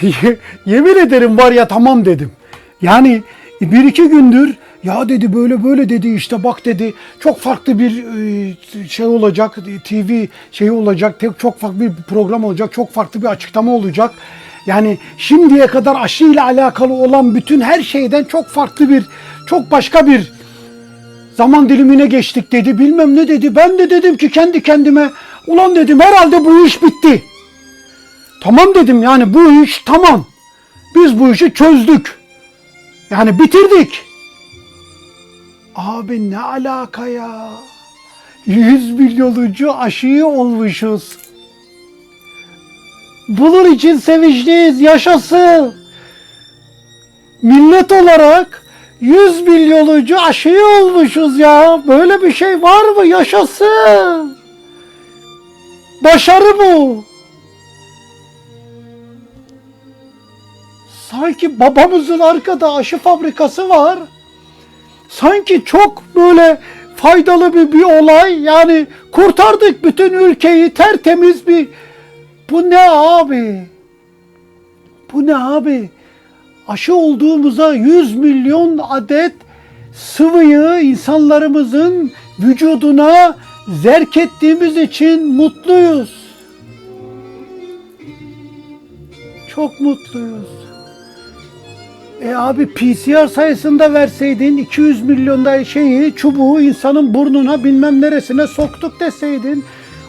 Yemin ederim var ya tamam dedim. Yani bir iki gündür ya dedi böyle böyle dedi işte bak dedi çok farklı bir e, şey olacak TV şeyi olacak çok farklı bir program olacak çok farklı bir açıklama olacak. Yani şimdiye kadar aşı ile alakalı olan bütün her şeyden çok farklı bir çok başka bir zaman dilimine geçtik dedi bilmem ne dedi. Ben de dedim ki kendi kendime ulan dedim herhalde bu iş bitti. Tamam dedim yani bu iş tamam. Biz bu işi çözdük. Yani bitirdik. Abi ne alaka ya? 100 milyonuncu aşıyı olmuşuz. Bunun için sevinçliyiz. Yaşasın. Millet olarak 100 milyonuncu aşıyı olmuşuz ya. Böyle bir şey var mı? Yaşasın. Başarı bu. Sanki babamızın arkada aşı fabrikası var. Sanki çok böyle faydalı bir, bir olay. Yani kurtardık bütün ülkeyi tertemiz bir... Bu ne abi? Bu ne abi? Aşı olduğumuza 100 milyon adet sıvıyı insanlarımızın vücuduna zerk ettiğimiz için mutluyuz. Çok mutluyuz. E abi PCR sayısında verseydin 200 milyonda şeyi çubuğu insanın burnuna bilmem neresine soktuk deseydin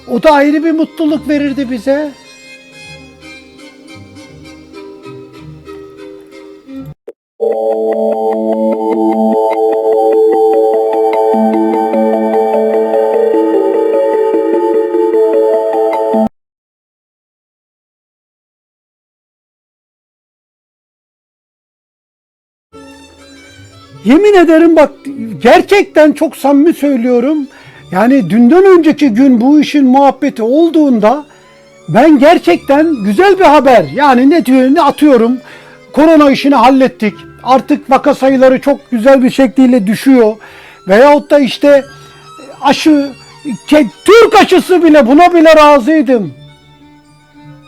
o da ayrı bir mutluluk verirdi bize. Yemin ederim bak gerçekten çok samimi söylüyorum. Yani dünden önceki gün bu işin muhabbeti olduğunda ben gerçekten güzel bir haber. Yani ne diyor ne atıyorum. Korona işini hallettik. Artık vaka sayıları çok güzel bir şekilde düşüyor. Veyahut da işte aşı Türk aşısı bile buna bile razıydım.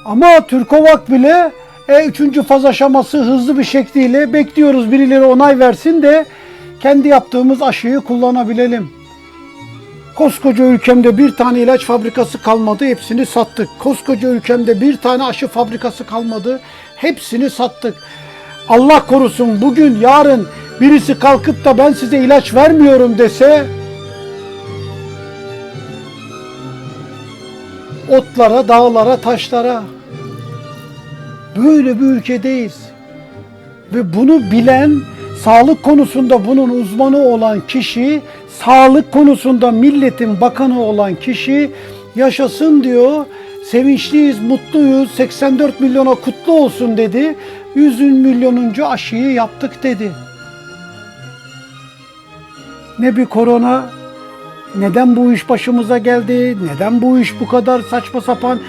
Ama Türkovak bile e, üçüncü faz aşaması hızlı bir şekliyle bekliyoruz birileri onay versin de kendi yaptığımız aşıyı kullanabilelim. Koskoca ülkemde bir tane ilaç fabrikası kalmadı, hepsini sattık. Koskoca ülkemde bir tane aşı fabrikası kalmadı, hepsini sattık. Allah korusun bugün yarın birisi kalkıp da ben size ilaç vermiyorum dese otlara, dağlara, taşlara Böyle bir ülkedeyiz. Ve bunu bilen, sağlık konusunda bunun uzmanı olan kişi, sağlık konusunda milletin bakanı olan kişi yaşasın diyor. Sevinçliyiz, mutluyuz, 84 milyona kutlu olsun dedi. 100 milyonuncu aşıyı yaptık dedi. Ne bir korona, neden bu iş başımıza geldi, neden bu iş bu kadar saçma sapan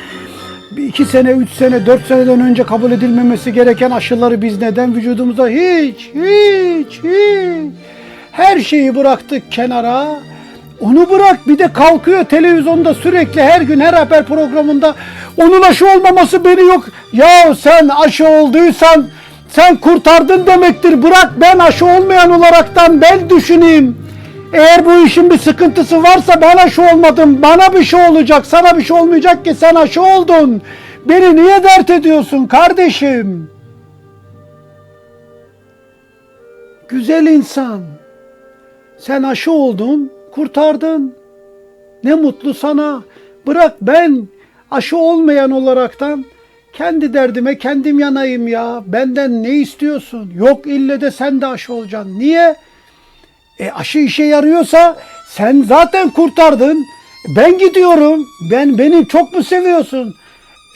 bir iki sene, üç sene, dört seneden önce kabul edilmemesi gereken aşıları biz neden vücudumuza hiç, hiç, hiç her şeyi bıraktık kenara. Onu bırak bir de kalkıyor televizyonda sürekli her gün her haber programında onun aşı olmaması beni yok. Ya sen aşı olduysan sen kurtardın demektir. Bırak ben aşı olmayan olaraktan ben düşüneyim. Eğer bu işin bir sıkıntısı varsa ben aşı olmadım. Bana bir şey olacak, sana bir şey olmayacak ki sen aşı oldun. Beni niye dert ediyorsun kardeşim? Güzel insan. Sen aşı oldun, kurtardın. Ne mutlu sana. Bırak ben aşı olmayan olaraktan kendi derdime kendim yanayım ya. Benden ne istiyorsun? Yok ille de sen de aşı olacaksın. Niye? E aşı işe yarıyorsa sen zaten kurtardın. Ben gidiyorum. Ben beni çok mu seviyorsun?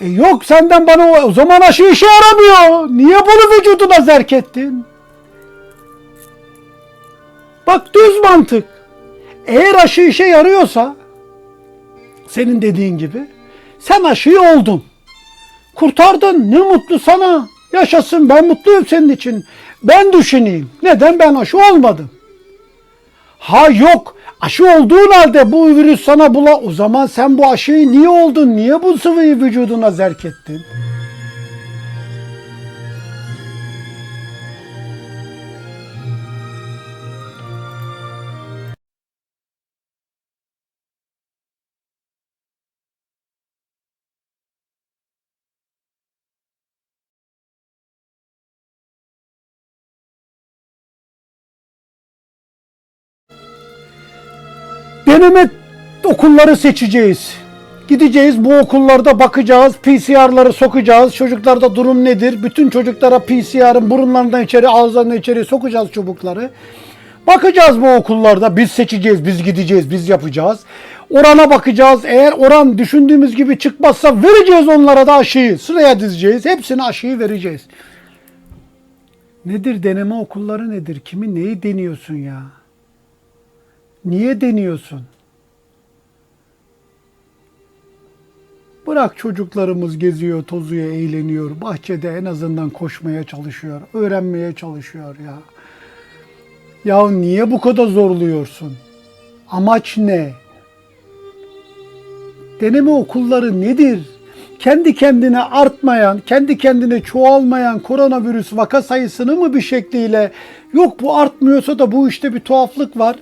E yok senden bana o, o zaman aşı işe yaramıyor. Niye bunu vücuduna zerk ettin? Bak düz mantık. Eğer aşı işe yarıyorsa senin dediğin gibi sen aşıyı oldun. Kurtardın. Ne mutlu sana. Yaşasın ben mutluyum senin için. Ben düşüneyim. Neden ben aşı olmadım? Ha yok aşı olduğun halde bu virüs sana bula o zaman sen bu aşıyı niye oldun? Niye bu sıvıyı vücuduna zerk ettin? Deneme okulları seçeceğiz. Gideceğiz bu okullarda bakacağız, PCR'ları sokacağız. Çocuklarda durum nedir? Bütün çocuklara PCR'ın burunlarından içeri, ağızlarından içeri sokacağız çubukları. Bakacağız bu okullarda. Biz seçeceğiz, biz gideceğiz, biz yapacağız. Orana bakacağız. Eğer oran düşündüğümüz gibi çıkmazsa vereceğiz onlara da aşıyı. Sıraya dizeceğiz. Hepsine aşıyı vereceğiz. Nedir deneme okulları nedir? Kimi neyi deniyorsun ya? Niye deniyorsun? Bırak çocuklarımız geziyor, tozuyor, eğleniyor. Bahçede en azından koşmaya çalışıyor, öğrenmeye çalışıyor ya. Ya niye bu kadar zorluyorsun? Amaç ne? Deneme okulları nedir? Kendi kendine artmayan, kendi kendine çoğalmayan koronavirüs vaka sayısını mı bir şekliyle yok bu artmıyorsa da bu işte bir tuhaflık var.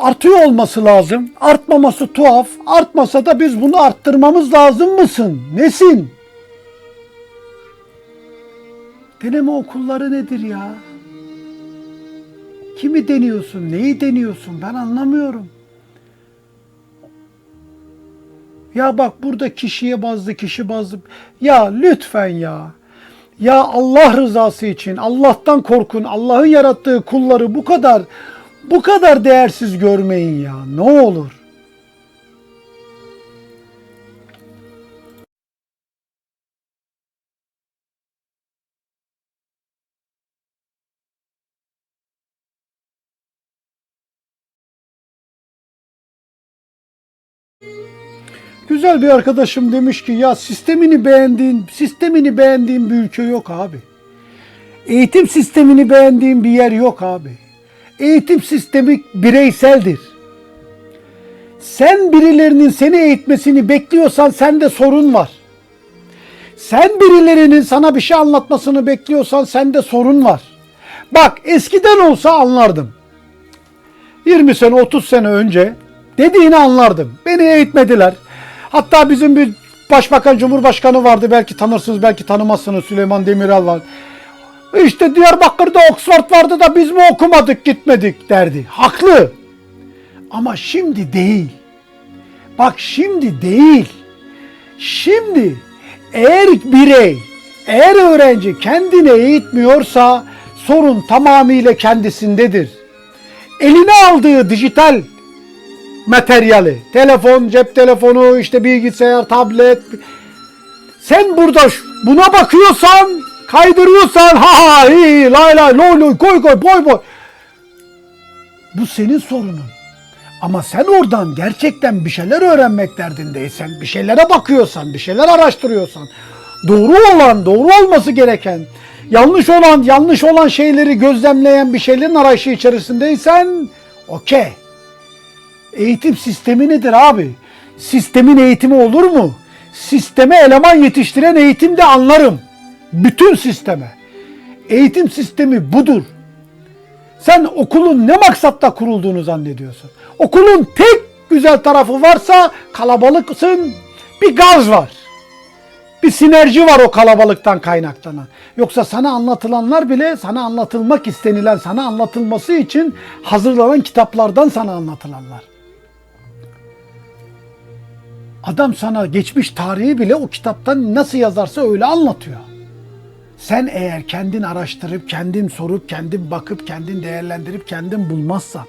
Artıyor olması lazım. Artmaması tuhaf. Artmasa da biz bunu arttırmamız lazım mısın? Nesin? Deneme okulları nedir ya? Kimi deniyorsun? Neyi deniyorsun? Ben anlamıyorum. Ya bak burada kişiye bazı kişi bazı. Ya lütfen ya. Ya Allah rızası için Allah'tan korkun. Allah'ın yarattığı kulları bu kadar bu kadar değersiz görmeyin ya. Ne olur. Güzel bir arkadaşım demiş ki ya sistemini beğendiğin, sistemini beğendiğin bir ülke yok abi. Eğitim sistemini beğendiğin bir yer yok abi. Eğitim sistemi bireyseldir. Sen birilerinin seni eğitmesini bekliyorsan sende sorun var. Sen birilerinin sana bir şey anlatmasını bekliyorsan sende sorun var. Bak eskiden olsa anlardım. 20 sene 30 sene önce dediğini anlardım. Beni eğitmediler. Hatta bizim bir başbakan cumhurbaşkanı vardı belki tanırsınız belki tanımazsınız Süleyman Demirel var. İşte Diyarbakır'da Oxford vardı da biz mi okumadık gitmedik derdi. Haklı. Ama şimdi değil. Bak şimdi değil. Şimdi eğer birey, eğer öğrenci kendini eğitmiyorsa sorun tamamıyla kendisindedir. Eline aldığı dijital materyali, telefon, cep telefonu, işte bilgisayar, tablet. Sen burada buna bakıyorsan, kaydırıyorsan ha ha hi lay lay loy loy koy koy boy boy. Bu senin sorunun. Ama sen oradan gerçekten bir şeyler öğrenmek derdindeysen, bir şeylere bakıyorsan, bir şeyler araştırıyorsan, doğru olan, doğru olması gereken, yanlış olan, yanlış olan şeyleri gözlemleyen bir şeylerin arayışı içerisindeysen, okey. Eğitim sistemi nedir abi? Sistemin eğitimi olur mu? Sisteme eleman yetiştiren eğitim de anlarım. Bütün sisteme. Eğitim sistemi budur. Sen okulun ne maksatla kurulduğunu zannediyorsun. Okulun tek güzel tarafı varsa kalabalıksın, bir gaz var. Bir sinerji var o kalabalıktan kaynaklanan. Yoksa sana anlatılanlar bile sana anlatılmak istenilen, sana anlatılması için hazırlanan kitaplardan sana anlatılanlar. Adam sana geçmiş tarihi bile o kitaptan nasıl yazarsa öyle anlatıyor. Sen eğer kendin araştırıp, kendin sorup, kendin bakıp, kendin değerlendirip, kendin bulmazsan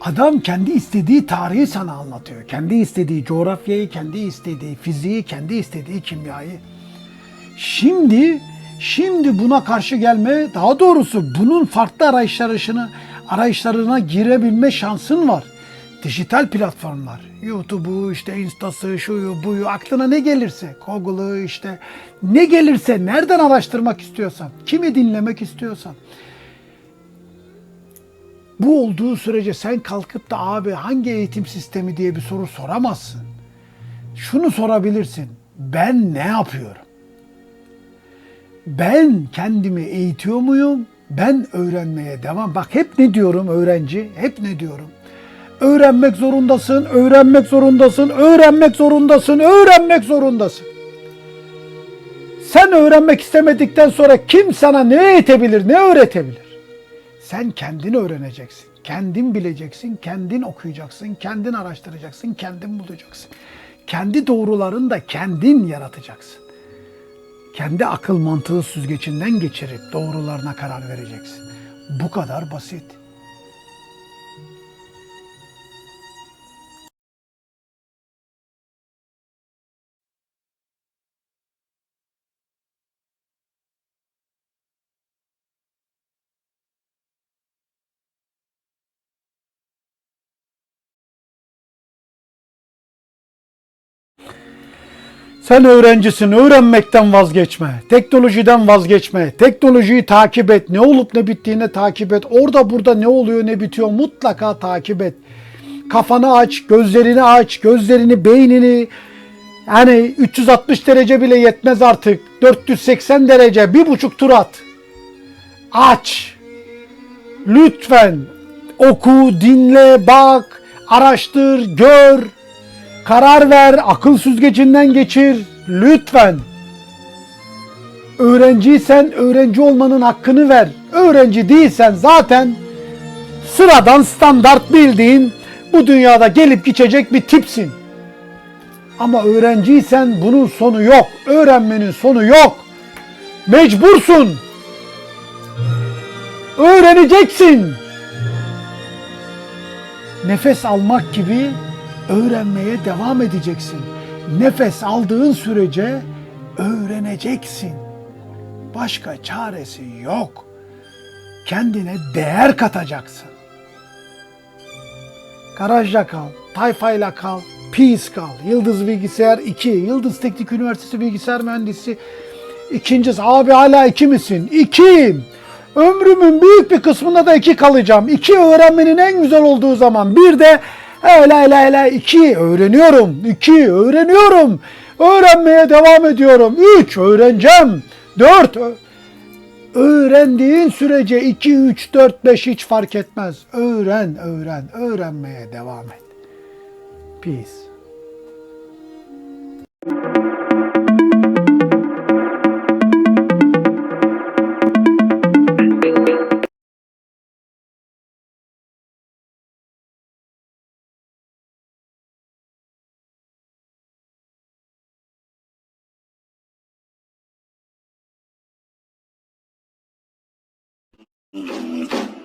adam kendi istediği tarihi sana anlatıyor. Kendi istediği coğrafyayı, kendi istediği fiziği, kendi istediği kimyayı. Şimdi şimdi buna karşı gelme, daha doğrusu bunun farklı arayışlarını arayışlarına girebilme şansın var. Dijital platformlar, YouTube'u, işte Insta'sı, şuyu, buyu, aklına ne gelirse, Google'ı işte ne gelirse, nereden araştırmak istiyorsan, kimi dinlemek istiyorsan. Bu olduğu sürece sen kalkıp da abi hangi eğitim sistemi diye bir soru soramazsın. Şunu sorabilirsin. Ben ne yapıyorum? Ben kendimi eğitiyor muyum? Ben öğrenmeye devam. Bak hep ne diyorum öğrenci? Hep ne diyorum? Öğrenmek zorundasın, öğrenmek zorundasın, öğrenmek zorundasın, öğrenmek zorundasın. Sen öğrenmek istemedikten sonra kim sana ne eğitebilir, ne öğretebilir? Sen kendini öğreneceksin. Kendin bileceksin, kendin okuyacaksın, kendin araştıracaksın, kendin bulacaksın. Kendi doğrularını da kendin yaratacaksın. Kendi akıl mantığı süzgecinden geçirip doğrularına karar vereceksin. Bu kadar basit. Sen öğrencisin, öğrenmekten vazgeçme. Teknolojiden vazgeçme. Teknolojiyi takip et. Ne olup ne bittiğini takip et. Orada burada ne oluyor ne bitiyor mutlaka takip et. Kafanı aç, gözlerini aç, gözlerini, beynini. Yani 360 derece bile yetmez artık. 480 derece, bir buçuk tur at. Aç. Lütfen oku, dinle, bak, araştır, gör. Karar ver, akıl süzgecinden geçir. Lütfen. Öğrenciysen öğrenci olmanın hakkını ver. Öğrenci değilsen zaten sıradan standart bildiğin bu dünyada gelip geçecek bir tipsin. Ama öğrenciysen bunun sonu yok. Öğrenmenin sonu yok. Mecbursun. Öğreneceksin. Nefes almak gibi öğrenmeye devam edeceksin. Nefes aldığın sürece öğreneceksin. Başka çaresi yok. Kendine değer katacaksın. Garajda kal, tayfayla kal, peace kal. Yıldız Bilgisayar 2, Yıldız Teknik Üniversitesi Bilgisayar Mühendisi. İkincisi, abi hala iki misin? İkiyim. Ömrümün büyük bir kısmında da iki kalacağım. İki öğrenmenin en güzel olduğu zaman. Bir de öyle öyle öyle iki öğreniyorum. İki öğreniyorum. Öğrenmeye devam ediyorum. Üç öğreneceğim. Dört öğrendiğin sürece 2, 3, 4, 5 hiç fark etmez. Öğren, öğren, öğrenmeye devam et. Peace. Mm-hmm.